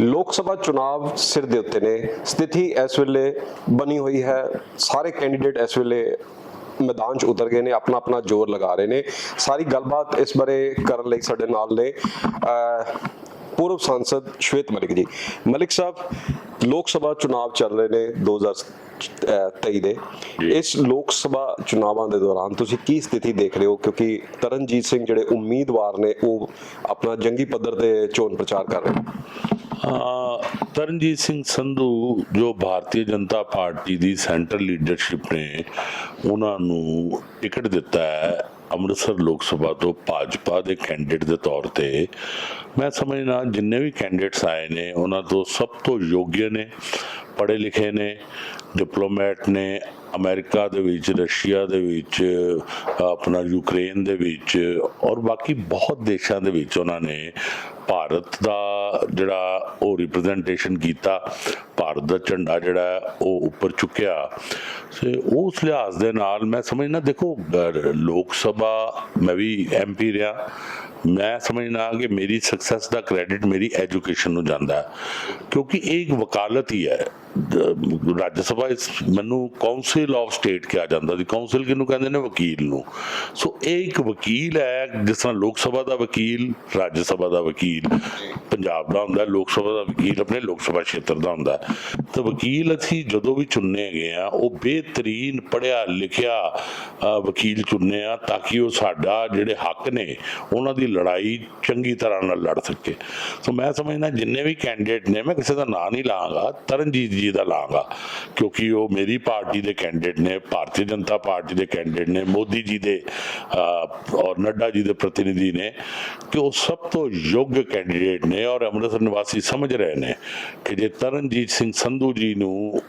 ਲੋਕ ਸਭਾ ਚੁਣਾਵ ਸਿਰ ਦੇ ਉੱਤੇ ਨੇ। ਸਥਿਤੀ ਇਸ ਵੇਲੇ ਬਣੀ ਹੋਈ ਹੈ। ਸਾਰੇ ਕੈਂਡੀਡੇਟ ਇਸ ਵੇਲੇ ਮੈਦਾਨ 'ਚ ਉਤਰ ਗਏ ਨੇ ਆਪਣਾ ਆਪਣਾ ਜ਼ੋਰ ਲਗਾ ਰਹੇ ਨੇ। ਸਾਰੀ ਗੱਲਬਾਤ ਇਸ ਬਾਰੇ ਕਰਨ ਲਈ ਸਾਡੇ ਨਾਲ ਨੇ ਪੂਰਵ ਸੰਸਦ ਸ਼ਵੇਤ ਮਲਿਕ ਜੀ। ਮਲਿਕ ਸਾਹਿਬ ਲੋਕ ਸਭਾ ਚੁਣਾਵ ਚੱਲ ਰਹੇ ਨੇ 2023 ਦੇ। ਇਸ ਲੋਕ ਸਭਾ ਚੁਣਾਵਾਂ ਦੇ ਦੌਰਾਨ ਤੁਸੀਂ ਕੀ ਸਥਿਤੀ ਦੇਖ ਰਹੇ ਹੋ? ਕਿਉਂਕਿ ਤਰਨਜੀਤ ਸਿੰਘ ਜਿਹੜੇ ਉਮੀਦਵਾਰ ਨੇ ਉਹ ਆਪਣਾ ਜੰਗੀ ਪੱਧਰ ਤੇ ਚੋਣ ਪ੍ਰਚਾਰ ਕਰ ਰਹੇ ਨੇ। ਤਰਨਜੀਤ ਸਿੰਘ ਸੰਧੂ ਜੋ ਭਾਰਤੀ ਜਨਤਾ ਪਾਰਟੀ ਦੀ ਸੈਂਟਰਲ ਲੀਡਰਸ਼ਿਪ ਨੇ, ਉਹਨਾਂ ਨੂੰ ਟਿਕਟ ਦਿੱਤਾ ਹੈ ਅੰਮ੍ਰਿਤਸਰ ਲੋਕ ਸਭਾ ਤੋਂ ਭਾਜਪਾ ਦੇ ਕੈਂਡੀਡੇਟ ਦੇ ਤੌਰ ਤੇ। ਮੈਂ ਸਮਝਣਾ ਜਿੰਨੇ ਵੀ ਕੈਂਡੀਡੇਟਸ ਆਏ ਨੇ, ਉਹਨਾਂ ਤੋਂ ਸਭ ਤੋਂ ਯੋਗ ਨੇ, ਪੜ੍ਹੇ ਲਿਖੇ ਨੇ ਡਿਪਲੋਮੈਟ ਨੇ, ਅਮਰੀਕਾ ਦੇ ਵਿੱਚ, ਰਸ਼ੀਆ ਦੇ ਵਿੱਚ, ਆਪਣਾ ਯੂਕਰੇਨ ਦੇ ਵਿੱਚ ਔਰ ਬਾਕੀ ਬਹੁਤ ਦੇਸ਼ਾਂ ਦੇ ਵਿੱਚ ਉਹਨਾਂ ਨੇ ਭਾਰਤ ਦਾ ਜਿਹੜਾ ਉਹ ਰਿਪਰੈਜ਼ੈਂਟੇਸ਼ਨ ਕੀਤਾ, ਭਾਰਤ ਦਾ ਝੰਡਾ ਜਿਹੜਾ ਉਹ ਉੱਪਰ ਚੁੱਕਿਆ। ਤੇ ਉਸ ਲਿਹਾਜ਼ ਦੇ ਨਾਲ ਮੈਂ ਸਮਝਣਾ ਦੇਖੋ ਲੋਕ ਸਭਾ, ਮੈਂ ਵੀ ਐਮਪੀ ਰਿਹਾ। ਮੈਂ ਸਮਝਣਾ ਕਿ ਮੇਰੀ ਸਕਸੈਸ ਦਾ ਕ੍ਰੈਡਿਟ ਮੇਰੀ ਐਜੂਕੇਸ਼ਨ ਨੂੰ ਜਾਂਦਾ ਕਿਉਂਕਿ ਇਹ ਇੱਕ ਵਕਾਲਤ ਹੀ ਹੈ। ਰਾਜ ਸਭਾ ਇਸ ਮੈਨੂੰ ਕਾਉਂਸਲ ਆਫ ਸਟੇਟ ਕਿਹਾ ਜਾਂਦਾ ਸੀ। ਕਾਉਂਸਲ ਕਿਹਨੂੰ ਕਹਿੰਦੇ ਨੇ? ਵਕੀਲ ਨੂੰ। ਸੋ ਇਹ ਇੱਕ ਵਕੀਲ ਹੈ, ਜਿਸ ਤਰ੍ਹਾਂ ਲੋਕ ਸਭਾ ਦਾ ਵਕੀਲ, ਰਾਜ ਸਭਾ ਦਾ ਵਕੀਲ, ਪੰਜਾਬ ਦਾ ਹੁੰਦਾ, ਲੋਕ ਸਭਾ ਦਾ ਵਕੀਲ ਆਪਣੇ ਲੋਕ ਸਭਾ ਖੇਤਰ ਦਾ ਹੁੰਦਾ। ਤਾਂ ਵਕੀਲ ਅਸੀਂ ਜਦੋਂ ਵੀ ਚੁਣਨੇ ਗਏ ਆ, ਉਹ ਬਿਹਤਰੀਨ ਪੜਿਆ ਲਿਖਿਆ ਵਕੀਲ ਚੁਣਨੇ ਆ, ਤਾਂ ਕਿ ਉਹ ਸਾਡਾ ਜਿਹੜੇ ਹੱਕ ਨੇ, ਉਹਨਾਂ ਦੀ ਲੜਾਈ ਚੰਗੀ ਤਰ੍ਹਾਂ ਨਾਲ ਲੜ ਸਕੇ। ਸੋ ਮੈਂ ਸਮਝਦਾ ਜਿੰਨੇ ਵੀ ਕੈਂਡੀਡੇਟ ਨੇ, ਮੈਂ ਕਿਸੇ ਦਾ ਨਾਂ ਨਹੀਂ ਲਾਂਗਾ, ਤਰਨਜੀਤ ਜੀ ਦਾ ਲਾਂਗਾ, ਕਿਉਂਕਿ ਉਹ ਮੇਰੀ ਪਾਰਟੀ ਦੇ ਕੈਂਡੀਡੇਟ ਨੇ, ਭਾਰਤੀ ਜਨਤਾ ਪਾਰਟੀ ਦੇ ਕੈਂਡੀਡੇਟ ਨੇ, ਮੋਦੀ ਜੀ ਦੇ ਔਰ ਨੱਡਾ ਜੀ ਦੇ ਪ੍ਰਤੀਨਿਧੀ ਨੇ, ਕਿ ਉਹ ਸਭ ਤੋਂ ਯੋਗ ਕੈਂਡੀਡੇਟ ਨੇ ਔਰ ਅੰਮ੍ਰਿਤਸਰ ਨਿਵਾਸੀ ਸਮਝ ਰਹੇ ਨੇ ਕਿ ਜੇ ਤਰਨਜੀਤ ਸਿੰਘ ਸੰਧੂ ਜੀ ਨੂੰ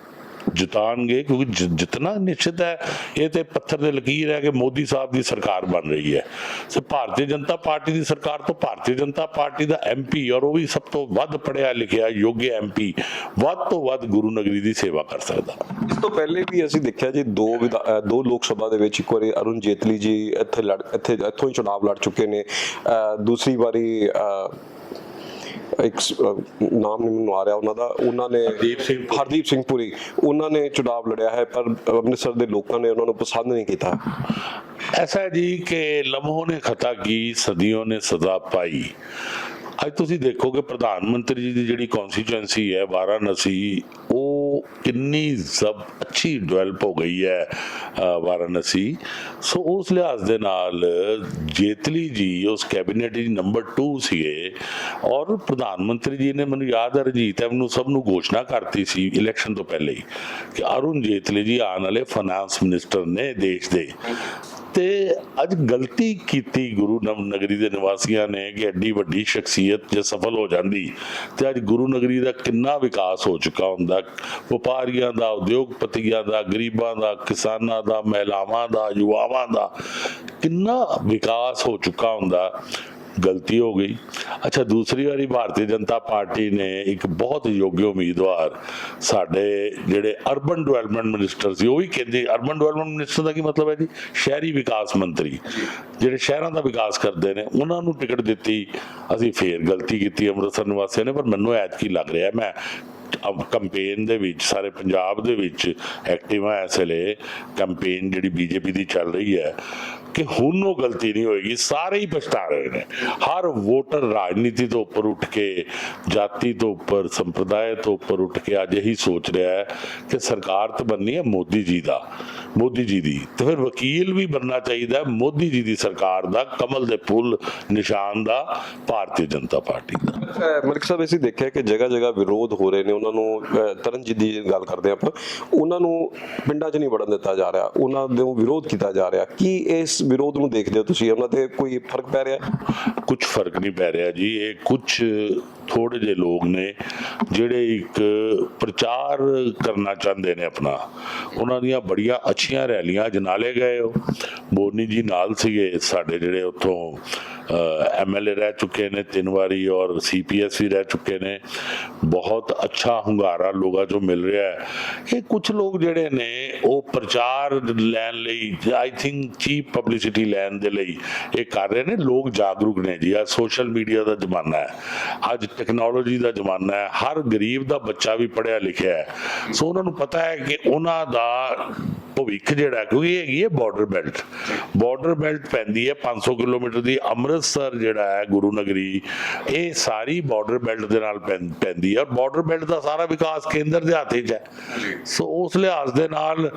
ਜਿਤਾਣਗੇ ਕਿਉਂਕਿ ਜਿ- ਜਿਤਨਾ ਨਿਸ਼ਚਿਤ ਹੈ ਇਹ ਤੇ ਪੱਥਰ ਦੇ ਲਕੀਰ ਹੈ ਕਿ ਮੋਦੀ ਸਾਹਿਬ ਦੀ ਸਰਕਾਰ ਬਣ ਰਹੀ ਹੈ। ਸੋ ਭਾਰਤੀ ਜਨਤਾ ਪਾਰਟੀ ਦੀ ਸਰਕਾਰ ਤੋਂ ਭਾਰਤੀ ਜਨਤਾ ਪਾਰਟੀ ਦਾ ਐਮਪੀ ਔਰ ਉਹ ਵੀ ਸਭ ਤੋਂ ਵੱਧ ਪੜਿਆ ਲਿਖਿਆ ਯੋਗ ਐਮਪੀ ਵੱਧ ਤੋਂ ਵੱਧ ਗੁਰੂ ਨਗਰੀ ਦੀ ਸੇਵਾ ਕਰ ਸਕਦਾ। ਇਸ ਤੋਂ ਪਹਿਲੇ ਵੀ ਅਸੀਂ ਦੇਖਿਆ ਜੀ ਦੋ ਦੋ ਲੋਕ ਸਭਾ ਦੇ ਵਿੱਚ ਇੱਕ ਵਾਰੀ ਅਰੁਣ ਜੇਤਲੀ ਜੀ ਇੱਥੇ ਲੜ ਇੱਥੇ ਇੱਥੋਂ ਹੀ ਚੁਣਾਵ ਲੜ ਚੁੱਕੇ ਨੇ। ਅਹ ਦੂਸਰੀ ਵਾਰੀ ਅਹ, ਇੱਕ ਸ- ਅਹ, ਨਾਮ ਨਹੀਂ ਮੈਨੂੰ ਆ ਰਿਹਾ ਉਹਨਾਂ ਦਾ ਉਹਨਾਂ ਨੇ ਹਰਦੀਪ ਸਿੰਘ ਪੁਰੀ। ਹਰਦੀਪ ਸਿੰਘ ਪੁਰੀ ਉਹਨਾਂ ਨੇ ਚੁਣਾਵ ਲੜਿਆ ਹੈ ਪਰ ਅੰਮ੍ਰਿਤਸਰ ਦੇ ਲੋਕਾਂ ਨੇ ਉਹਨਾਂ ਨੂੰ ਪਸੰਦ ਨਹੀਂ ਕੀਤਾ ऐसा है जी कि लम्हों ने खता की सदियों ने सजा पाई ਅੱਜ ਤੁਸੀਂ ਦੇਖੋਗੇ ਪ੍ਰਧਾਨ ਮੰਤਰੀ ਜੀ ਦੀ ਜਿਹੜੀ ਕਨਸਟੀਚੁਐਂਸੀ ਹੈ, ਵਾਰਾਣਸੀ, ਉਹ ਕਿੰਨੀ ਜ਼ਬ, ਅੱਛੀ ਡਿਵੈਲਪ ਹੋ ਗਈ ਹੈ ਵਾਰਾਣਸੀ। ਸੋ ਉਸ ਲਿਹਾਜ਼ ਦੇ ਨਾਲ ਜੇਤਲੀ ਜੀ ਉਸ ਕੈਬਨਿਟ ਦੀ ਨੰਬਰ 2 ਸੀਗੇ ਔਰ ਪ੍ਰਧਾਨ ਮੰਤਰੀ ਜੀ ਨੇ ਮੈਨੂੰ ਯਾਦ ਹੈ, ਰਣਜੀਤ ਐਮ ਨੂੰ ਸਭ ਨੂੰ ਘੋਸ਼ਣਾ ਕਰਤੀ ਸੀ ਇਲੈਕਸ਼ਨ ਤੋਂ ਪਹਿਲੇ ਹੀ ਕਿ ਅਰੁਣ ਜੇਤਲੀ ਜੀ ਆਉਣ ਵਾਲੇ ਫਾਈਨਾਂਸ ਮਿਨਿਸਟਰ ਨੇ ਦੇਸ਼ ਦੇ। ਤੇ ਅੱਜ ਗਲਤੀ ਕੀਤੀ ਗੁਰੂ ਨਵ ਨਗਰੀ ਦੇ ਨਿਵਾਸੀਆਂ ਨੇ ਕਿ ਐਡੀ ਵੱਡੀ ਸ਼ਖਸੀਅਤ ਜੇ ਸਫਲ ਹੋ ਜਾਂਦੀ ਤੇ ਅੱਜ ਗੁਰੂ ਨਗਰੀ ਦਾ ਕਿੰਨਾ ਵਿਕਾਸ ਹੋ ਚੁੱਕਾ ਹੁੰਦਾ। ਵਪਾਰੀਆਂ ਦਾ, ਉਦਯੋਗਪਤੀਆਂ ਦਾ, ਗਰੀਬਾਂ ਦਾ, ਕਿਸਾਨਾਂ ਦਾ, ਮਹਿਲਾਵਾਂ ਦਾ, ਯੁਵਾਵਾਂ ਦਾ ਕਿੰਨਾ ਵਿਕਾਸ ਹੋ ਚੁੱਕਾ ਹੁੰਦਾ। ਗਲਤੀ ਹੋ ਗਈ। ਅੱਛਾ, ਦੂਸਰੀ ਵਾਰੀ ਭਾਰਤੀ ਜਨਤਾ ਪਾਰਟੀ ਨੇ ਇੱਕ ਬਹੁਤ ਯੋਗ ਉਮੀਦਵਾਰ ਸਾਡੇ ਜਿਹੜੇ ਅਰਬਨ ਡਿਵੈਲਪਮੈਂਟ ਮਿਨਿਸਟਰ ਸੀ, ਉਹ ਵੀ ਕਹਿੰਦੇ ਅਰਬਨ ਡਿਵੈਲਪਮੈਂਟ ਮਿਨਿਸਟਰ ਦਾ ਕੀ ਮਤਲਬ ਹੈ ਜੀ? ਸ਼ਹਿਰੀ ਵਿਕਾਸ ਮੰਤਰੀ। ਜਿਹੜੇ ਸ਼ਹਿਰਾਂ ਦਾ ਵਿਕਾਸ ਕਰਦੇ ਨੇ, ਉਹਨਾਂ ਨੂੰ ਟਿਕਟ ਦਿੱਤੀ, ਅਸੀਂ ਫੇਰ ਗਲਤੀ ਕੀਤੀ ਅੰਮ੍ਰਿਤਸਰ ਨਿਵਾਸੀਆਂ ਨੇ, ਪਰ ਮੈਨੂੰ ਐਤਕੀ ਲੱਗ ਰਿਹਾ, ਮੈਂ ਕੰਪੇਨ ਦੇ ਵਿੱਚ, ਸਾਰੇ ਪੰਜਾਬ ਦੇ ਵਿੱਚ ਐਕਟਿਵ ਆ ਇਸ ਵੇਲੇ। ਕੰਪੇਨ ਜਿਹੜੀ ਬੀਜੇਪੀ ਦੀ ਚੱਲ ਰਹੀ ਹੈ ਕਿ ਹੁਣ ਉਹ ਗਲਤੀ ਨਹੀਂ ਹੋਏਗੀ, ਸਾਰੇ ਹੀ ਪਛਤਾ ਰਹੇ ਨੇ। ਹਰ ਵੋਟਰ ਰਾਜਨੀਤੀ ਤੋਂ ਉੱਪਰ ਉੱਠ ਕੇ, ਜਾਤੀ ਤੋਂ ਉੱਪਰ, ਸੰਪਰਦਾਇ ਤੋਂ ਉੱਪਰ ਉੱਠ ਕੇ ਅੱਜ ਇਹੀ ਸੋਚ ਰਿਹਾ ਹੈ ਕਿ ਸਰਕਾਰ ਤਾਂ ਬਣਨੀ ਹੈ ਮੋਦੀ ਜੀ ਦਾ, ਮੋਦੀ ਜੀ ਦੀ। ਤੇ ਫਿਰ ਵਕੀਲ ਵੀ ਬਣਨਾ ਚਾਹੀਦਾ ਮੋਦੀ ਜੀ ਦੀ ਸਰਕਾਰ ਦਾ, ਕਮਲ ਦੇ ਫੁੱਲ ਨਿਸ਼ਾਨ ਦਾ, ਭਾਰਤੀ ਜਨਤਾ ਪਾਰਟੀ ਦਾ। ਅਹ ਸਾਹਿਬ, ਅਸੀਂ ਦੇਖਿਆ ਕਿ ਜਗ੍ਹਾ ਜਗ੍ਹਾ ਵਿਰੋਧ ਹੋ ਰਹੇ ਨੇ। ਉਹਨਾਂ ਨੂੰ ਤਰਨਜੀਤ ਦੀ ਗੱਲ ਕਰਦੇ ਆਪਾਂ। ਉਹਨਾਂ ਨੂੰ ਪਿੰਡਾਂ 'ਚ ਨਹੀਂ ਵੜਨ ਦਿੱਤਾ ਜਾ ਰਿਹਾ। ਉਹਨਾਂ ਦੇ ਵਿਰੋਧ ਕੀਤਾ ਜਾ ਰਿਹਾ। ਕੀ ਇਸ ਵਿਰੋਧ ਨੂੰ ਦੇਖਦੇ ਹੋ ਤੁਸੀਂ? ਉਹਨਾਂ ਤੇ ਕੋਈ ਫ਼ਰਕ ਪੈ ਰਿਹਾ? ਕੁਝ ਫ਼ਰਕ ਨਹੀਂ ਪੈ ਰਿਹਾ ਜੀ। ਇਹ ਕੁਝ ਥੋੜੇ ਜਿਹੇ ਲੋਕ ਨੇ ਜਿਹੜੇ ਇੱਕ ਪ੍ਰਚਾਰ ਕਰਨਾ ਚਾਹੁੰਦੇ ਨੇ ਆਪਣਾ। ਉਹਨਾਂ ਦੀਆਂ ਬੜੀਆਂ ਅੱਛੀਆਂ ਰੈਲੀਆਂ ਜਨਾਲੇ ਗਏ ਹੋ। ਬੋਨੀ ਜੀ ਨਾਲ ਸੀਗੇ ਸਾਡੇ ਜਿਹੜੇ ਉੱਥੋਂ ਐਮਐਲਏ ਰਹਿ ਚੁੱਕੇ ਨੇ ਤਿੰਨ ਵਾਰੀ ਔਰ ਸੀਪੀਐਸ ਵੀ ਰਹਿ ਚੁੱਕੇ ਨੇ। ਬਹੁਤ ਅੱਛਾ ਹੁੰਗਾਰਾ ਲੋਕਾਂ ਚੋਂ ਮਿਲ ਰਿਹਾ ਹੈ। ਇਹ ਕੁਝ ਲੋਕ ਜਿਹੜੇ ਨੇ ਉਹ ਪ੍ਰਚਾਰ ਲੈਣ ਲਈ I think cheap public publicity ਲੈਣ ਦੇ ਲਈ ਇਹ ਕਰ ਰਹੇ ਨੇ। ਲੋਕ ਜਾਗਰੂਕ ਨੇ ਜੀ। ਅੱਜ ਸੋਸ਼ਲ ਮੀਡੀਆ ਦਾ ਜ਼ਮਾਨਾ ਹੈ। ਅੱਜ ਟੈਕਨੋਲੋਜੀ ਦਾ ਜ਼ਮਾਨਾ ਹੈ। ਹਰ ਗਰੀਬ ਦਾ ਬੱਚਾ ਵੀ ਪੜ੍ਹਿਆ ਲਿਖਿਆ ਹੈ। ਸੋ ਉਹਨਾਂ ਨੂੰ ਪਤਾ ਹੈ ਕਿ ਉਹਨਾਂ ਦਾ ਭਵਿੱਖ ਜਿਹੜਾ ਕਿਉਂਕਿ ਇਹ ਹੈਗੀ ਹੈ ਬਾਰਡਰ ਬੈਲਟ ਬਾਰਡਰ ਬੈਲਟ ਪੈਂਦੀ ਹੈ 500 ਕਿਲੋਮੀਟਰ ਦੀ। ਅੰਮ੍ਰਿਤਸਰ ਜਿਹੜਾ ਹੈ ਗੁਰੂ ਨਗਰੀ ਇਹ ਸਾਰੀ ਬਾਰਡਰ ਬੈਲਟ ਦੇ ਨਾਲ ਪੈਂਦੀ ਹੈ। ਔਰ ਬਾਰਡਰ ਬੈਲਟ ਦਾ ਸਾਰਾ ਵਿਕਾਸ ਕੇਂਦਰ ਦੇ ਹੱਥ 'ਚ ਹੈ। ਸੋ ਉਸ ਲਿਹਾਜ਼ ਦੇ ਨਾਲ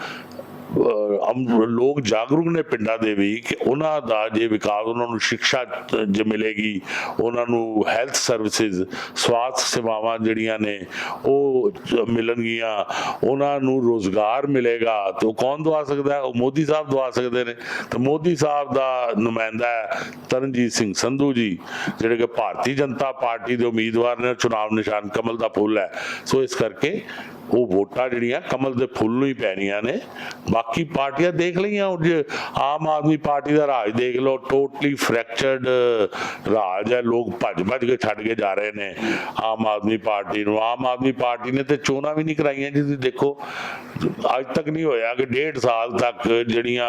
ਲੋਕ ਜਾਗਰੂਕ ਨੇ ਪਿੰਡਾਂ ਦੇ ਵੀ ਕਿ ਉਹਨਾਂ ਦਾ ਜੇ ਵਿਕਾਸ, ਉਹਨਾਂ ਨੂੰ ਸਿੱਖਿਆ ਜੇ ਮਿਲੇਗੀ, ਉਹਨਾਂ ਨੂੰ ਹੈਲਥ ਸਰਵਿਸਿਜ਼ ਸਵਾਸਥ ਸੇਵਾਵਾਂ ਜਿਹੜੀਆਂ ਨੇ, ਉਹ ਮਿਲਣਗੀਆਂ, ਉਹਨਾਂ ਨੂੰ ਰੋਜ਼ਗਾਰ ਮਿਲੇਗਾ, ਤੇ ਉਹ ਕੌਣ ਦਵਾ ਸਕਦਾ? ਉਹ ਮੋਦੀ ਸਾਹਿਬ ਦਵਾ ਸਕਦੇ ਨੇ। ਤੇ ਮੋਦੀ ਸਾਹਿਬ ਦਾ ਨੁਮਾਇੰਦਾ ਹੈ ਤਰਨਜੀਤ ਸਿੰਘ ਸੰਧੂ ਜੀ, ਜਿਹੜੇ ਕਿ ਭਾਰਤੀ ਜਨਤਾ ਪਾਰਟੀ ਦੇ ਉਮੀਦਵਾਰ ਨੇ ਚੁਣਾਵ ਨਿਸ਼ਾਨ ਕਮਲ ਦਾ ਫੁੱਲ ਹੈ। ਸੋ ਇਸ ਕਰਕੇ ਉਹ ਵੋਟਾਂ ਜਿਹੜੀਆਂ ਕਮਲ ਦੇ ਫੁੱਲ ਨੂੰ ਹੀ ਪੈਣੀਆਂ ਨੇ। ਬਾਕੀ ਪਾਰਟੀਆਂ ਦੇਖ ਲਈਆਂ, ਉਹ ਆਮ ਆਦਮੀ ਪਾਰਟੀ ਦਾ ਰਾਜ ਦੇਖ ਲਓ ਟੋਟਲੀ ਫ੍ਰੈਕਚਰਡ ਰਾਜ ਹੈ। ਲੋਕ ਭੱਜ ਭੱਜ ਕੇ ਛੱਡ ਕੇ ਜਾ ਰਹੇ ਨੇ ਆਮ ਆਦਮੀ ਪਾਰਟੀ ਨੂੰ। ਆਮ ਆਦਮੀ ਪਾਰਟੀ ਨੇ ਤੇ ਚੋਣਾਂ ਵੀ ਨਹੀਂ ਕਰਾਈਆਂ ਜੀ, ਤੁਸੀਂ ਦੇਖੋ। ਅੱਜ ਤੱਕ ਨਹੀਂ ਹੋਇਆ ਕਿ ਡੇਢ ਸਾਲ ਤੱਕ ਜਿਹੜੀਆਂ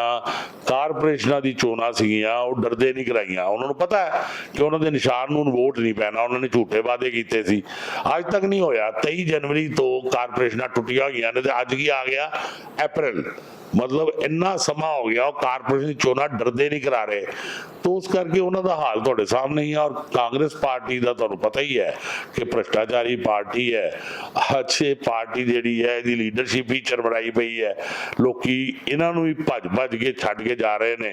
ਕਾਰਪੋਰੇਸ਼ਨਾਂ ਦੀ ਚੋਣਾਂ ਸੀਗੀਆਂ, ਉਹ ਡਰਦੇ ਨਹੀਂ ਕਰਾਈਆਂ। ਉਹਨਾਂ ਨੂੰ ਪਤਾ ਹੈ ਕਿ ਉਹਨਾਂ ਦੇ ਨਿਸ਼ਾਨ ਨੂੰ ਵੋਟ ਨਹੀਂ ਪੈਣਾ, ਉਹਨਾਂ ਨੇ ਝੂਠੇ ਵਾਅਦੇ ਕੀਤੇ ਸੀ। ਅੱਜ ਤੱਕ ਨਹੀਂ ਹੋਇਆ 23 ਜਨਵਰੀ ਤੋਂ ਕਾਰਪੋਰੇਸ਼ਨਾਂ ਟੁੱਟੀਆਂ ਹੋਈਆਂ ਨੇ ਤੇ ਅੱਜ ਕੀ ਆ ਗਿਆ? ਅਪ੍ਰੈਲ ਮਤਲਬ ਇੰਨਾ ਸਮਾਂ ਹੋ ਗਿਆ, ਉਹ ਕਾਰਪੋਰੇਸ਼ਨ ਦੀ ਚੋਣਾਂ ਡਰਦੇ ਨਹੀਂ ਕਰਾ ਰਹੇ। ਤੋਂ ਉਸ ਕਰਕੇ ਉਹਨਾਂ ਦਾ ਹਾਲ ਤੁਹਾਡੇ ਸਾਹਮਣੇ ਹੀ ਹੈ ਔਰ ਕਾਂਗਰਸ ਪਾਰਟੀ ਦਾ ਤੁਹਾਨੂੰ ਪਤਾ ਹੀ ਹੈ ਕਿ ਭ੍ਰਿਸ਼ਟਾਚਾਰੀ ਪਾਰਟੀ ਹੈ ਅੱਛੇ ਪਾਰਟੀ ਜਿਹੜੀ ਹੈ, ਇਹਦੀ ਲੀਡਰਸ਼ਿਪ ਹੀ ਚਰਮਰਾਈ ਪਈ ਹੈ। ਲੋਕੀ ਇਹਨਾਂ ਨੂੰ ਵੀ ਭੱਜ ਭੱਜ ਕੇ ਛੱਡ ਕੇ ਜਾ ਰਹੇ ਨੇ,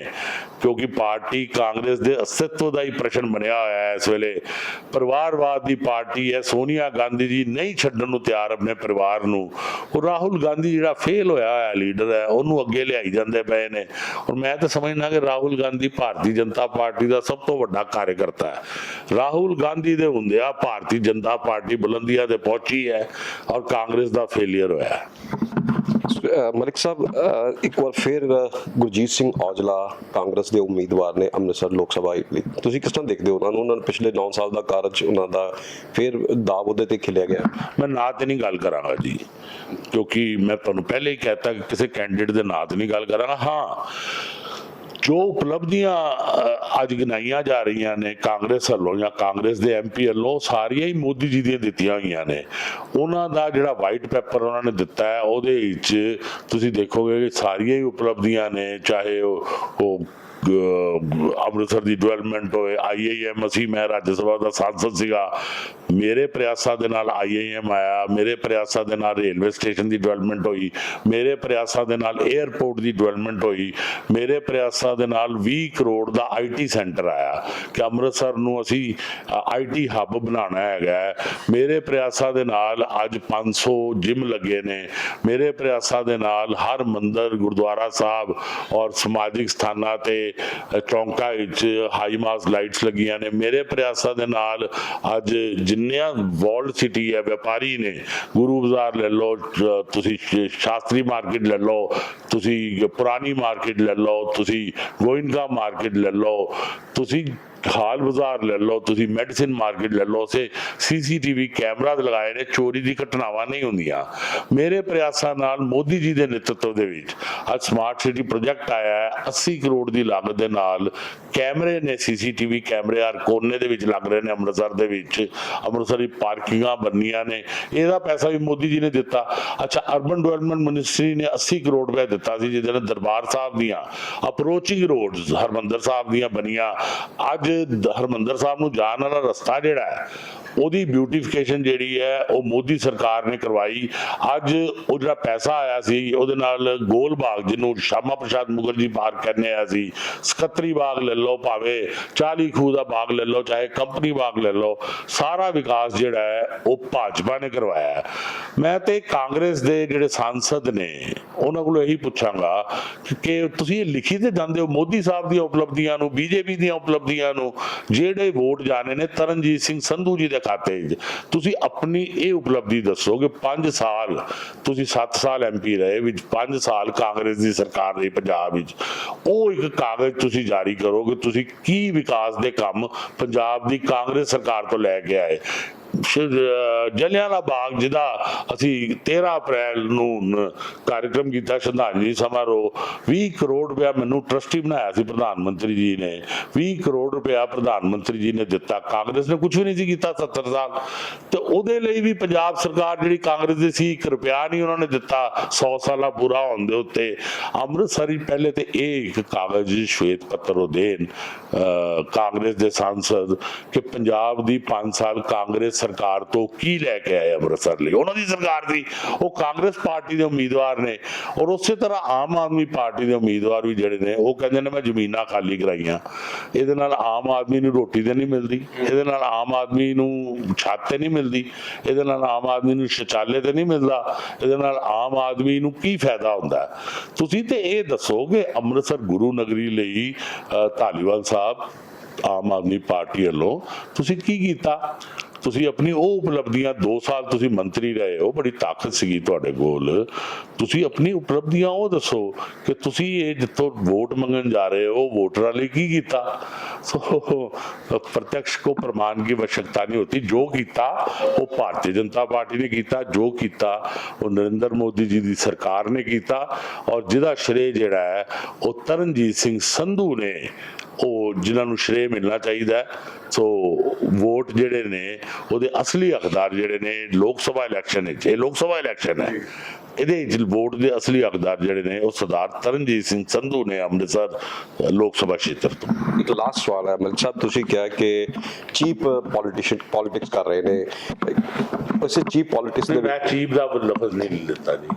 ਕਿਉਂਕਿ ਪਾਰਟੀ ਕਾਂਗਰਸ ਦੇ ਅਸਤਿਤਵ ਦਾ ਹੀ ਪ੍ਰਸ਼ਨ ਬਣਿਆ ਹੋਇਆ ਹੈ ਇਸ ਵੇਲੇ। ਪਰਿਵਾਰਵਾਦ ਦੀ ਪਾਰਟੀ ਹੈ, ਸੋਨੀਆ ਗਾਂਧੀ ਜੀ ਨਹੀਂ ਛੱਡਣ ਨੂੰ ਤਿਆਰ ਆਪਣੇ ਪਰਿਵਾਰ ਨੂੰ। ਉਹ ਰਾਹੁਲ ਗਾਂਧੀ ਜਿਹੜਾ ਫੇਲ ਹੋਇਆ ਹੋਇਆ ਲੀਡਰ ਹੈ, ਉਹਨੂੰ ਅੱਗੇ ਲਿਆਈ ਜਾਂਦੇ ਪਏ ਨੇ। ਔਰ ਮੈਂ ਤਾਂ ਸਮਝਣਾ ਕਿ ਰਾਹੁਲ ਗਾਂਧੀ ਭਾਰਤੀ ਜਨਤਾ ਪਾਰਟੀ ਦਾ ਸਭ ਤੋਂ ਵੱਡਾ ਕਾਰਜਕਰਤਾ ਹੈ। ਰਾਹੁਲ ਗਾਂਧੀ ਦੇ ਹੁੰਦਿਆਂ ਭਾਰਤੀ ਜਨਤਾ ਪਾਰਟੀ ਬੁਲੰਦੀਆਂ ਤੇ ਪਹੁੰਚੀ ਹੈ ਔਰ ਕਾਂਗਰਸ ਦਾ ਫੇਲਿਅਰ ਹੋਇਆ ਮਲਿਕ ਸਾਹਿਬ ਇੱਕ ਵਾਰ ਫਿਰ ਗੁਰਜੀਤ ਸਿੰਘ ਔਜਲਾ ਕਾਂਗਰਸ ਦੇ ਉਮੀਦਵਾਰ ਨੇ ਅੰਮ੍ਰਿਤਸਰ ਲੋਕ ਸਭਾ ਲਈ। ਤੁਸੀਂ ਕਿਸ ਤਰ੍ਹਾਂ ਦੇਖਦੇ ਹੋ ਉਹਨਾਂ ਨੂੰ? ਉਹਨਾਂ ਨੇ ਪਿਛਲੇ 9 ਸਾਲ ਦਾ ਕਾਰਜ ਉਹਨਾਂ ਦਾ ਫਿਰ ਦਾਅ ਉਹਦੇ ਤੇ ਖਿਲਿਆ ਗਿਆ? ਮੈਂ ਨਾਂ ਤੇ ਨਹੀਂ ਗੱਲ ਕਰਾਂਗਾ ਜੀ ਕਿਉਂਕਿ ਮੈਂ ਤੁਹਾਨੂੰ ਪਹਿਲੇ ਹੀ ਕਹਿਤਾ ਕਿ ਕਿਸੇ ਕੈਂਡੀਡੇਟ ਦੇ ਨਾਂ ਤੇ ਨਹੀਂ ਗੱਲ ਕਰਾਂਗਾ। ਹਾਂ ਜੋ ਉਪਲਬਧੀਆਂ ਅੱਜ ਗਿਣਾਈਆਂ ਜਾ ਰਹੀਆਂ ਨੇ ਕਾਂਗਰਸ ਵੱਲੋਂ ਜਾਂ ਕਾਂਗਰਸ ਦੇ ਐਮਪੀ ਵੱਲੋਂ ਉਹ ਸਾਰੀਆਂ ਹੀ ਮੋਦੀ ਜੀ ਦੀਆਂ ਦਿੱਤੀਆਂ ਹੋਈਆਂ ਨੇ। ਉਹਨਾਂ ਦਾ ਜਿਹੜਾ ਵਾਈਟ ਪੇਪਰ ਉਹਨਾਂ ਨੇ ਦਿੱਤਾ ਹੈ, ਉਹਦੇ ਵਿੱਚ ਤੁਸੀਂ ਦੇਖੋਗੇ ਕਿ ਸਾਰੀਆਂ ਹੀ ਉਪਲਬਧੀਆਂ ਨੇ, ਚਾਹੇ ਉਹ ਅੰਮ੍ਰਿਤਸਰ ਦੀ ਡਿਵੈਲਪਮੈਂਟ ਹੋਏ ਆਈਆਈਐਮ ਅਸੀਂ, ਮੈਂ ਰਾਜ ਸਭਾ ਦਾ ਸਾਂਸਦ ਸੀਗਾ। ਮੇਰੇ ਪ੍ਰਯਾਸਾਂ ਦੇ ਨਾਲ ਆਈਆਈਐਮ ਆਇਆ, ਮੇਰੇ ਪ੍ਰਯਾਸਾਂ ਦੇ ਨਾਲ ਰੇਲਵੇ ਸਟੇਸ਼ਨ ਦੀ ਡਿਵੈਲਪਮੈਂਟ ਹੋਈ, ਮੇਰੇ ਪ੍ਰਯਾਸਾਂ ਦੇ ਨਾਲ 에ਅਰਪੋਰਟ ਦੀ ਡਿਵੈਲਪਮੈਂਟ ਹੋਈ, ਮੇਰੇ ਪ੍ਰਯਾਸਾਂ ਦੇ ਨਾਲ 20 ਕਰੋੜ ਦਾ ਆਈਟੀ ਸੈਂਟਰ ਆਇਆ, ਕਿ ਅੰਮ੍ਰਿਤਸਰ ਨੂੰ ਅਸੀਂ ਆਈਟੀ ਹੱਬ ਬਣਾਉਣਾ ਹੈਗਾ ਮੇਰੇ ਪ੍ਰਯਾਸਾਂ ਦੇ ਨਾਲ ਅੱਜ 500 ਜਿਮ ਲੱਗੇ ਨੇ। ਮੇਰੇ ਪ੍ਰਯਾਸਾਂ ਦੇ ਨਾਲ ਹਰ ਮੰਦਰ, ਗੁਰਦੁਆਰਾ ਸਾਹਿਬ ਔਰ ਸਮਾਜਿਕ ਸਥਾਨਾਂ ਤੇ ਚੌਂਕਾਂ ਵਿੱਚ ਹਾਈ ਮਾਸ ਲਾਈਟਸ ਲੱਗੀਆਂ ਨੇ। ਮੇਰੇ ਪ੍ਰਯਾਸਾਂ ਦੇ ਨਾਲ ਅੱਜ ਜਿੰਨੀਆਂ ਵਰਲਡ ਸਿਟੀ ਹੈ, ਵਪਾਰੀ ਨੇ, ਗੁਰੂ ਬਾਜ਼ਾਰ ਲੈ ਲਓ ਤੁਸੀਂ ਸ਼ਾਸਤਰੀ ਮਾਰਕੀਟ ਲੈ ਲਓ, ਤੁਸੀਂ ਪੁਰਾਣੀ ਮਾਰਕੀਟ ਲੈ ਲਓ, ਤੁਸੀਂ ਗੋਇੰਦਗਾ ਮਾਰਕੀਟ ਲੈ ਲਓ, ਤੁਸੀਂ ਹਾਲ ਬਾਜ਼ਾਰ ਲੈ ਲਓ, ਤੁਸੀਂ ਮੈਡੀਸਿਨ ਮਾਰਕੀਟ ਲੈ ਲਓ ਸੇ ਸੀਸੀਟੀਵੀ ਕੈਮਰਾ ਲਗਾਏ ਨੇ, ਚੋਰੀ ਦੀ ਘਟਨਾਵਾਂ ਨਹੀਂ ਹੁੰਦੀਆਂ। ਮੇਰੇ ਪ੍ਰਯਾਸਾਂ ਨਾਲ ਮੋਦੀ ਜੀ ਦੇ ਨੇਤਰਤਵ ਦੇ ਵਿੱਚ ਅੱਜ ਸਮਾਰਟ ਸਿਟੀ ਪ੍ਰੋਜੈਕਟ ਆਇਆ ਹੈ 80 ਕਰੋੜ ਦੀ ਲਾਗਤ ਦੇ ਨਾਲ ਕੈਮਰੇ ਨੇ ਸੀਸੀਟੀਵੀ ਕੈਮਰੇ ਹਰ ਕੋਨੇ ਦੇ ਵਿੱਚ ਲੱਗ ਰਹੇ ਨੇ, ਅੰਮ੍ਰਿਤਸਰ ਦੇ ਵਿੱਚ। ਅੰਮ੍ਰਿਤਸਰ ਦੀ ਪਾਰਕਿੰਗਾਂ ਬੰਨੀਆਂ ਨੇ, ਇਹਦਾ ਪੈਸਾ ਵੀ ਮੋਦੀ ਜੀ ਨੇ ਦਿੱਤਾ। ਅੱਛਾ ਅਰਬਨ ਡਿਵੈਲਪਮੈਂਟ ਮਿਨਿਸਟਰੀ ਨੇ 80 ਕਰੋੜ ਰੁਪਏ ਦਿੱਤਾ ਸੀ, ਜਿਹਦੇ ਨਾਲ ਦਰਬਾਰ ਸਾਹਿਬ ਦੀਆਂ ਅਪਰੋਚਿੰਗ ਰੋਡਸ ਹਰਮੰਦਰ ਸਾਹਿਬ ਦੀਆਂ ਬਣੀਆਂ। ਅੱਜ ਹਰਮੰਦਰ ਸਾਹਿਬ ਨੂੰ ਜਾਣ ਵਾਲਾ ਰਸਤਾ ਜਿਹੜਾ ਹੈ, ਉਹਦੀ ਬਿਊਟੀਫਿਕੇਸ਼ਨ ਜਿਹੜੀ ਹੈ, ਉਹ ਮੋਦੀ ਸਰਕਾਰ ਨੇ ਕਰਵਾਈ। ਅੱਜ ਉਹ ਜਿਹੜਾ ਪੈਸਾ ਆਇਆ ਸੀ, ਉਹਦੇ ਨਾਲ ਗੋਲ ਬਾਗ, ਜਿਹਨੂੰ ਸ਼ਾਮਾ ਪ੍ਰਸ਼ਾਦ ਮੁਖਰਜੀ ਪਾਰਕ ਕਹਿੰਦੇ ਆ ਸੀ ਸਕੱਤਰੀ ਬਾਗ ਲੈ ਲਓ ਭਾਵੇਂ 40 ਖੂਹ ਦਾ ਬਾਗ ਲੈ ਲਓ, ਚਾਹੇ ਕੰਪਨੀ ਬਾਗ ਲੈ ਲਓ, ਸਾਰਾ ਵਿਕਾਸ ਜਿਹੜਾ ਹੈ, ਉਹ ਭਾਜਪਾ ਨੇ ਕਰਵਾਇਆ ਮੈਂ ਤੇ ਕਾਂਗਰਸ ਦੇ ਜਿਹੜੇ ਸਾਂਸਦ ਨੇ, ਉਹਨਾਂ ਕੋਲੋਂ ਇਹੀ ਪੁੱਛਾਂਗਾ ਕਿ- ਕਿ ਤੁਸੀਂ ਇਹ ਲਿਖੀ ਤੇ ਜਾਂਦੇ ਹੋ, ਮੋਦੀ ਸਾਹਿਬ ਦੀਆਂ ਉਪਲਬਧੀਆਂ ਨੂੰ, ਬੀਜੇਪੀ ਦੀਆਂ ਉਪਲਬਧੀਆਂ ਨੂੰ, ਜਿਹੜੇ ਵੋਟ ਜਾਣੇ ਨੇ ਤਰਨਜੀਤ ਸਿੰਘ ਸੰਧੂ ਜੀ ਦੇ ਖਾਤੇ 'ਚ ਤੁਸੀਂ ਆਪਣੀ ਇਹ ਉਪਲਬਧੀ ਦੱਸੋ ਕਿ 5 ਸਾਲ ਤੁਸੀਂ 7 ਸਾਲ ਐਮਪੀ ਰਹੇ ਵਿੱਚ 5 ਸਾਲ ਕਾਂਗਰਸ ਦੀ ਸਰਕਾਰ ਰਹੀ ਪੰਜਾਬ ਵਿੱਚ। ਉਹ ਇੱਕ ਕਾਗਜ਼ ਤੁਸੀਂ ਜਾਰੀ ਕਰੋ ਕਿ ਤੁਸੀਂ ਕੀ ਵਿਕਾਸ ਦੇ ਕੰਮ ਪੰਜਾਬ ਦੀ ਕਾਂਗਰਸ ਸਰਕਾਰ ਤੋਂ ਲੈ ਕੇ ਆਏ? ਜਲਿਆਂਵਾਲਾ ਬਾਗ ਜਿਹਦਾ ਅਸੀਂ 13 ਅਪ੍ਰੈਲ ਨੂੰ ਕਾਰਜਕ੍ਰਮ ਕੀਤਾ ਸ਼ਰਧਾਂਜਲੀ ਸਮਾਰੋਹ 20 ਕਰੋੜ ਰੁਪਇਆ ਮੈਨੂੰ ਟਰਸਟੀ ਬਣਾਇਆ ਸੀ ਪ੍ਰਧਾਨ ਮੰਤਰੀ ਜੀ ਨੇ। 20 ਕਰੋੜ ਰੁਪਇਆ ਪ੍ਰਧਾਨ ਮੰਤਰੀ ਜੀ ਨੇ ਦਿੱਤਾ। ਕਾਂਗਰਸ ਨੇ ਕੁਝ ਵੀ ਨਹੀਂ ਸੀ ਕੀਤਾ 70 ਸਾਲ। ਤੇ ਉਹਦੇ ਲਈ ਵੀ ਪੰਜਾਬ ਸਰਕਾਰ ਜਿਹੜੀ ਕਾਂਗਰਸ ਦੀ ਸੀ 1 ਰੁਪਿਆ ਨਹੀਂ ਉਹਨਾਂ ਨੇ ਦਿੱਤਾ। 100 ਸਾਲਾ ਪੂਰਾ ਹੋਣ ਦੇ ਉੱਤੇ। ਅੰਮ੍ਰਿਤਸਰ ਪਹਿਲੇ ਤੇ ਇਹ ਇੱਕ ਕਾਗਜ਼ ਸ਼ਵੇਤ ਪੱਤਰ ਉਹ ਦੇਣ ਅਹ, ਕਾਂਗਰਸ ਦੇ ਸਾਂਸਦ ਕਿ ਪੰਜਾਬ ਦੀ 5 ਸਾਲ ਕਾਂਗਰਸ ਸਰਕਾਰ ਤੋਂ ਕੀ ਲੈ ਕੇ ਆਏ ਅੰਮ੍ਰਿਤਸਰ ਲਈ? ਉਹਨਾਂ ਦੀ ਸਰਕਾਰ ਸੀ। ਉਹ ਕਾਂਗਰਸ ਪਾਰਟੀ ਦੇ ਉਮੀਦਵਾਰ ਨੇ ਔਰ ਉਸੇ ਤਰ੍ਹਾਂ ਆਮ ਆਦਮੀ ਪਾਰਟੀ ਦੇ ਉਮੀਦਵਾਰ ਵੀ ਜਿਹੜੇ ਨੇ, ਉਹ ਕਹਿੰਦੇ ਨੇ, ਮੈਂ ਜ਼ਮੀਨਾਂ ਖਾਲੀ ਕਰਾਈਆਂ। ਇਹਦੇ ਨਾਲ ਆਮ ਆਦਮੀ ਨੂੰ ਰੋਟੀ ਤੇ ਨਹੀਂ ਮਿਲਦੀ। ਇਹਦੇ ਨਾਲ ਆਮ ਆਦਮੀ ਨੂੰ ਛੱਤ ਤੇ ਨਹੀਂ ਮਿਲਦੀ। ਇਹਦੇ ਨਾਲ ਆਮ ਆਦਮੀ ਨੂੰ ਸ਼ੌਚਾਲੇ ਤੇ ਨਹੀਂ ਮਿਲਦਾ। ਇਹਦੇ ਨਾਲ ਆਮ ਆਦਮੀ ਨੂੰ ਕੀ ਫਾਇਦਾ ਹੁੰਦਾ? ਤੁਸੀਂ ਤੇ ਇਹ ਦੱਸੋ ਕਿ ਅੰਮ੍ਰਿਤਸਰ ਗੁਰੂ ਨਗਰੀ ਲਈ ਧਾਲੀਵਾਲ ਸਾਹਿਬ, ਆਮ ਆਦਮੀ ਪਾਰਟੀ ਵੱਲੋਂ, ਤੁਸੀਂ ਕੀ ਕੀਤਾ? ਤੁਸੀਂ ਆਪਣੀ ਉਹ ਉਪਲਬਧੀਆਂ 2 ਸਾਲ ਤੁਸੀਂ ਮੰਤਰੀ ਰਹੇ ਹੋ ਬੜੀ ਤਾਕਤ ਸੀਗੀ ਤੁਹਾਡੇ ਕੋਲ ਤੁਸੀਂ ਆਪਣੀ ਉਪਲਬਧੀਆਂ ਉਹ ਦੱਸੋ ਕਿ ਤੁਸੀਂ ਇਹ ਜਿੱਥੋਂ ਵੋਟ ਮੰਗਣ ਜਾ ਰਹੇ ਹੋ ਵੋਟਰਾਂ ਲਈ ਕੀ ਕੀਤਾ ਸੋ ਪ੍ਰਤੱਖ ਕੋ ਪ੍ਰਮਾਣ ਦੀ आवश्यकता ਨਹੀਂ ਹੁੰਦੀ ਜੋ ਕੀਤਾ ਉਹ ਭਾਰਤੀ ਜਨਤਾ ਪਾਰਟੀ ਨੇ ਕੀਤਾ ਜੋ ਕੀਤਾ ਉਹ ਨਰਿੰਦਰ ਮੋਦੀ ਜੀ ਦੀ ਸਰਕਾਰ ਨੇ ਕੀਤਾ ਔਰ ਜਿਹਦਾ ਸ਼੍ਰੇ ਜਿਹੜਾ ਹੈ ਉਹ ਤਰਨਜੀਤ ਸਿੰਘ ਸੰਧੂ ਨੇ ਉਹ ਜਿਨ੍ਹਾਂ ਨੂੰ ਸ਼੍ਰੇ ਮਿਲਣਾ ਚਾਹੀਦਾ ਹੈ। ਸੋ ਵੋਟ ਜਿਹੜੇ ਨੇ ਉਹਦੇ ਅਸਲੀ ਹੱਕਦਾਰ ਜਿਹੜੇ ਨੇ ਲੋਕ ਸਭਾ ਇਲੈਕਸ਼ਨ ਵਿੱਚ ਇਹ ਲੋਕ ਸਭਾ ਇਲੈਕਸ਼ਨ ਹੈ। ਇਹਦੇ ਵਿੱਚ ਵੋਟ ਦੇ ਅਸਲੀ ਹੱਕਦਾਰ ਜਿਹੜੇ ਨੇ ਉਹ ਸਰਦਾਰ ਤਰਨਜੀਤ ਸਿੰਘ ਸੰਧੂ ਨੇ ਅੰਮ੍ਰਿਤਸਰ ਲੋਕ ਸਭਾ ਖੇਤਰ ਤੋਂ। ਇੱਕ ਲਾਸਟ ਸਵਾਲ ਹੈ। ਮਲਿਕ ਸਾਹਿਬ ਤੁਸੀਂ ਕਿਹਾ ਕਿ ਚੀਪ ਪੋਲੀਟੀਸ਼ੀਅਨ ਪੋਲਿਟਿਕਸ ਕਰ ਰਹੇ ਨੇ। ਉਸੇ ਚੀਪ ਪੋਲਿਟਿਕਸ ਦੇ ਮੈਂ ਚੀਫ ਦਾ ਲਫ਼ਜ਼ ਨਹੀਂ ਲਿੱਤਾ ਜੀ।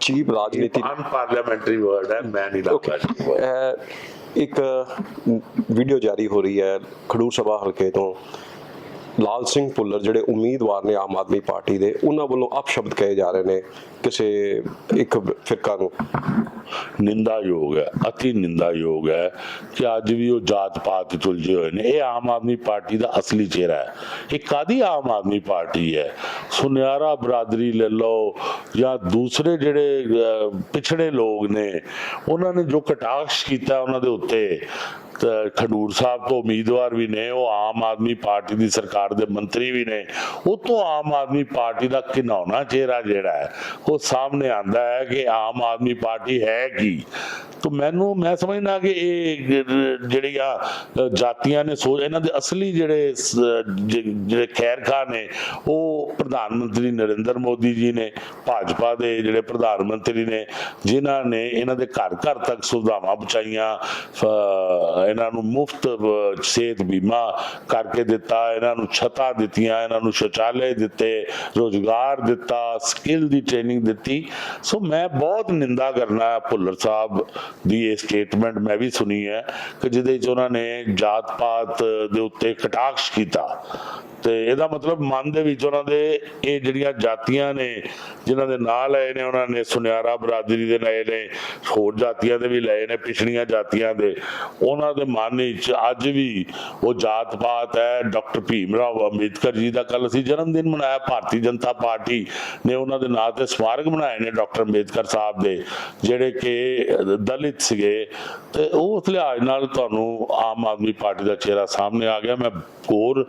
ਚੀਪ ਰਾਜਨੀਤੀ ਅਨਪਾਰਲੀਮੈਂਟਰੀ ਵਰਡ ਹੈ ਮੈਂ ਨਹੀਂ ਲਾਉਂਦਾ ਇੱਕ ਵੀਡੀਓ ਜਾਰੀ ਹੋ ਰਹੀ ਹੈ ਖਡੂਰ ਸਭਾ ਹਲਕੇ ਤੋਂ। ਲਾਲ ਸਿੰਘ ਭੁੱਲਰ ਜਿਹੜੇ ਉਮੀਦਵਾਰ ਨੇ ਆਮ ਆਦਮੀ ਪਾਰਟੀ ਦੇ, ਉਹਨਾਂ ਵੱਲੋਂ ਅਪਸ਼ਬਦ ਕਹੇ ਜਾ ਰਹੇ ਨੇ ਕਿਸੇ ਇੱਕ ਫਿਰਕਾ ਨੂੰ। ਨਿੰਦਾਯੋਗ ਹੈ, ਅਤੀ ਨਿੰਦਾਯੋਗ ਹੈ ਕਿ ਅੱਜ ਵੀ ਉਹ ਜਾਤ ਪਾਤ 'ਚ ਹੋਏ ਨੇ। ਇਹ ਆਮ ਆਦਮੀ ਪਾਰਟੀ ਦਾ ਅਸਲੀ ਚਿਹਰਾ ਹੈ। ਇਹ ਕਾਦੀ ਆਮ ਆਦਮੀ ਪਾਰਟੀ ਹੈ? ਸੁਨਿਆਰਾ ਬਰਾਦਰੀ ਲੈ ਲਓ ਜਾਂ ਦੂਸਰੇ ਜਿਹੜੇ ਪਿਛੜੇ ਲੋਕ ਨੇ, ਉਹਨਾਂ ਨੇ ਜੋ ਕਟਾਕਸ਼ ਕੀਤਾ ਉਹਨਾਂ ਦੇ ਉੱਤੇ ਖਡੂਰ ਸਾਹਿਬ ਤੋਂ ਉਮੀਦਵਾਰ ਵੀ ਨੇ ਉਹ ਆਮ ਆਦਮੀ ਪਾਰਟੀ ਦੀ ਸਰਕਾਰ ਦੇ ਮੰਤਰੀ ਵੀ ਨੇ। ਉਹ ਤੋਂ ਆਮ ਆਦਮੀ ਪਾਰਟੀ ਦਾ ਘਿਨਾਉਣਾ ਚਿਹਰਾ ਜਿਹੜਾ ਹੈ ਉਹ ਸਾਹਮਣੇ ਆਂਦਾ ਹੈ ਕਿ ਆਮ ਆਦਮੀ ਪਾਰਟੀ ਹੈ ਕੀ? ਤਾਂ ਮੈਨੂੰ ਮੈਂ ਸਮਝਣਾ ਕਿ ਇਹ ਜ- ਜਿਹੜੀਆਂ ਜਾਤੀਆਂ ਨੇ ਸੋਚ ਇਹਨਾਂ ਦੇ ਅਸਲੀ ਜਿਹੜੇ ਜਿਹੜੇ ਖੈਰ ਖਾਂ ਨੇ ਉਹ ਪ੍ਰਧਾਨ ਮੰਤਰੀ ਨਰਿੰਦਰ ਮੋਦੀ ਜੀ ਨੇ ਭਾਜਪਾ ਦੇ ਜਿਹੜੇ ਪ੍ਰਧਾਨ ਮੰਤਰੀ ਨੇ ਜਿਨ੍ਹਾਂ ਨੇ ਇਹਨਾਂ ਦੇ ਘਰ ਘਰ ਤੱਕ ਸੁਵਿਧਾਵਾਂ ਪਹੁੰਚਾਈਆਂ ਅ, ਇਹਨਾਂ ਨੂੰ ਮੁਫਤ ਸਿਹਤ ਬੀਮਾ ਕਰਕੇ ਦਿੱਤਾ, ਇਹਨਾਂ ਨੂੰ ਛੱਤਾਂ ਦਿੱਤੀਆਂ, ਇਹਨਾਂ ਨੂੰ ਸ਼ੌਚਾਲੇ ਦਿੱਤੇ, ਰੋਜ਼ਗਾਰ ਦਿੱਤਾ ਸਕਿੱਲ ਦੀ ਟ੍ਰੇਨਿੰਗ ਦਿੱਤੀ। ਸੋ ਮੈਂ ਬਹੁਤ ਨਿੰਦਾ ਕਰਨਾ ਭੁੱਲਰ ਸਾਹਿਬ ਦੀ ਇਹ ਸਟੇਟਮੈਂਟ ਮੈਂ ਵੀ ਸੁਣੀ ਹੈ ਕਿ ਜਿਹਦੇ ਵਿੱਚ ਉਹਨਾਂ ਨੇ ਜਾਤ ਪਾਤ ਦੇ ਉੱਤੇ ਕਟਾਕਸ਼ ਕੀਤਾ। ਤੇ ਇਹਦਾ ਮਤਲਬ ਮਨ ਦੇ ਵਿੱਚ ਉਹਨਾਂ ਦੇ ਇਹ ਜਿਹੜੀਆਂ ਜਾਤੀਆਂ ਨੇ, ਜਿਨ੍ਹਾਂ ਦੇ ਨਾਂ ਲਏ ਨੇ ਉਹਨਾਂ ਨੇ, ਸੁਨਿਆਰਾ ਬਰਾਦਰੀ ਦੇ ਲਏ ਨੇ, ਹੋਰ ਜਾਤੀਆਂ ਦੇ ਵੀ ਲਏ ਨੇ, ਪਿਛੜੀਆਂ ਜਾਤੀਆਂ ਦੇ, ਉਹਨਾਂ ਦੇ ਮਨ ਵਿੱਚ ਅੱਜ ਵੀ ਉਹ ਜਾਤ ਪਾਤ ਹੈ, ਡਾਕਟਰ ਭੀਮ ਰਾਓ ਅੰਬੇਦਕਰ ਜੀ ਦਾ। ਕੱਲ ਅਸੀਂ ਜਨਮ ਦਿਨ ਮਨਾਇਆ, ਭਾਰਤੀ ਜਨਤਾ ਪਾਰਟੀ ਨੇ ਉਹਨਾਂ ਦੇ ਨਾਂ ਤੇ ਸਮਾਰਕ ਬਣਾਏ ਨੇ ਡਾਕਟਰ ਅੰਬੇਦਕਰ ਸਾਹਿਬ ਦੇ, ਜਿਹੜੇ ਕਿ ਦਲਿਤ ਸੀਗੇ। ਤੇ ਉਹ ਉਸ ਲਿਹਾਜ਼ ਨਾਲ ਤੁਹਾਨੂੰ ਆਮ ਆਦਮੀ ਪਾਰਟੀ ਦਾ ਚਿਹਰਾ ਸਾਹਮਣੇ ਆ ਗਿਆ। ਮੈਂ ਹੋਰ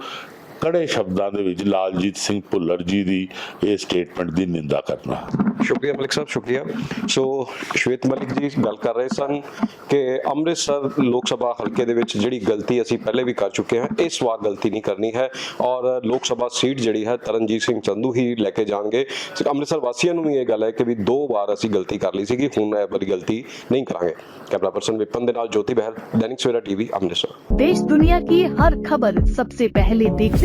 ਕੜੇ ਸ਼ਬਦਾਂ ਦੇ ਵਿੱਚ ਲਾਲਜੀਤ ਸਿੰਘ ਭੁੱਲਰ ਜੀ ਦੀ ਇਹ ਸਟੇਟਮੈਂਟ ਦੀ ਨਿੰਦਾ ਕਰਨਾ। ਸ਼ੁਕਰੀਆ ਮਲਿਕ ਸਾਹਿਬ ਸ਼ੁਕਰੀਆ। ਸੋ ਸ਼ਵੇਤ ਮਲਿਕ ਜੀ ਗੱਲ ਕਰ ਰਹੇ ਸਨ ਕਿ ਅੰਮ੍ਰਿਤਸਰ ਲੋਕ ਸਭਾ ਹਲਕੇ ਦੇ ਵਿੱਚ ਜਿਹੜੀ ਗਲਤੀ ਅਸੀਂ ਪਹਿਲੇ ਵੀ ਕਰ ਚੁੱਕੇ ਹਾਂ ਇਸ ਵਾਰ ਗਲਤੀ ਨਹੀਂ ਕਰਨੀ ਹੈ ਔਰ ਲੋਕ ਸਭਾ ਸੀਟ ਜਿਹੜੀ ਹੈ ਤਰਨਜੀਤ ਸਿੰਘ ਚੰਦੂ ਹੀ ਲੈ ਕੇ ਜਾਣਗੇ। ਅੰਮ੍ਰਿਤਸਰ ਵਾਸੀਆਂ ਨੂੰ ਵੀ ਇਹ ਗੱਲ ਹੈ ਕਿ ਵੀ ਦੋ ਵਾਰ ਅਸੀਂ ਗਲਤੀ ਕਰ ਲਈ ਸੀਗੀ ਹੁਣ ਇਹ ਵਾਲੀ ਗਲਤੀ ਨਹੀਂ ਕਰਾਂਗੇ। ਕੈਮਰਾ ਪਰਸਨ ਵਿਪਨ ਦੇ ਨਾਲ ਜੋਤੀ ਬਹਿਲ ਦੈਨਿਕ ਸਵੇਰਾ ਟੀਵੀ ਅੰਮ੍ਰਿਤਸਰ। ਦੇਸ਼ ਦੁਨੀਆ ਕੀ ਹਰ ਖਬਰ ਸਭ ਤੋਂ ਪਹਿਲੇ ਦੇਖਣੇ